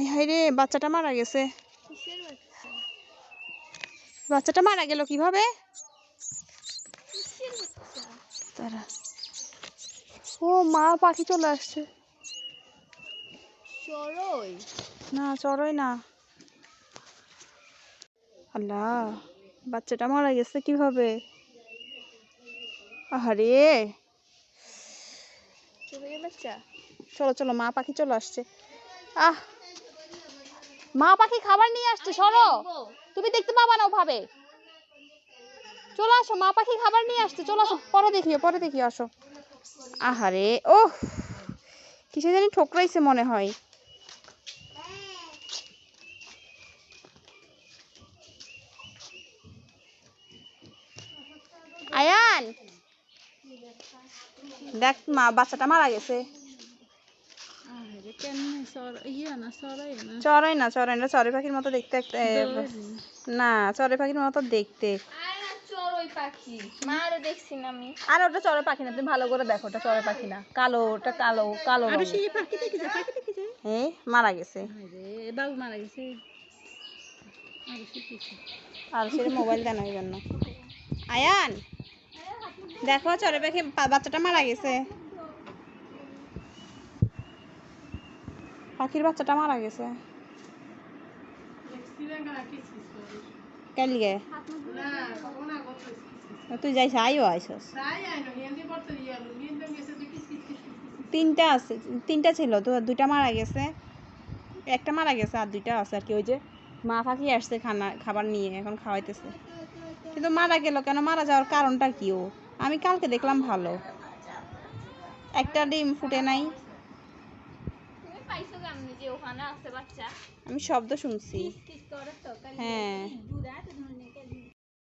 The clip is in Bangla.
হাই হাই রে বাচ্চাটা মারা গেছে। বাচ্চাটা মারা গেল কীভাবে? তারা ও মা পাখি চলে আসছে। চড়ই? না চড়ই না। আল্লাহ বাচ্চাটা মারা গেছে কীভাবে? আহারে। বাচ্চা? চলো চলো মা পাখি চলে আসছে। আহ! মা পাখি খাবার নিয়ে আসছে সরো। তুমি দেখতে পাবা না ওভাবে। চলে আসো মা পাখি খাবার নিয়ে আসছে চলে আসো। পরে দেখিও পরে দেখিও আসো। আহারে ও কিসে জানি ঠোকরাইছে মনে হয়। আয়ান! দেখ মা বাচ্চাটা মারা গেছে আরে কেন সর ইয়া না সরাই না চড়াই না চড়াই না চড়াই পাখির মতো দেখতে একটা না চড়াই পাখির মতো দেখতে। আরে ওটা চড়াই পাখি না তুমি ভালো করে দেখো ওটা চড়াই পাখি না। কালো ওটা কালো কালো আরে রঙের। সেই পাখি দেখি যায় পাখি দেখি যায়। এ মারা গেছে। বাবু মারা গেছে। আরে সে কিছু আর সেটা মোবাইল দেন ওই জন্য। আয়ান দেখো চড়াই পাখি বাচ্চাটা মারা গেছে। পাখির বাচ্চাটা মারা গেছে। কেলিগে তুই যাইছ আইও আইসস। তিনটা আছে, তিনটা ছিল, তো দুইটা মারা গেছে। একটা মারা গেছে আর দুইটা আছে আর কি, ওই যে মা পাখি আসছে খানা, খাবার নিয়ে, এখন খাওয়াইতেছে। কিন্তু মারা গেল কেন? মারা যাওয়ার কারণটা কি ও? আমি কালকে দেখলাম ভালো। একটা ডিম ফুটে নাই। আমি শব্দ শুনছি। হ্যাঁ।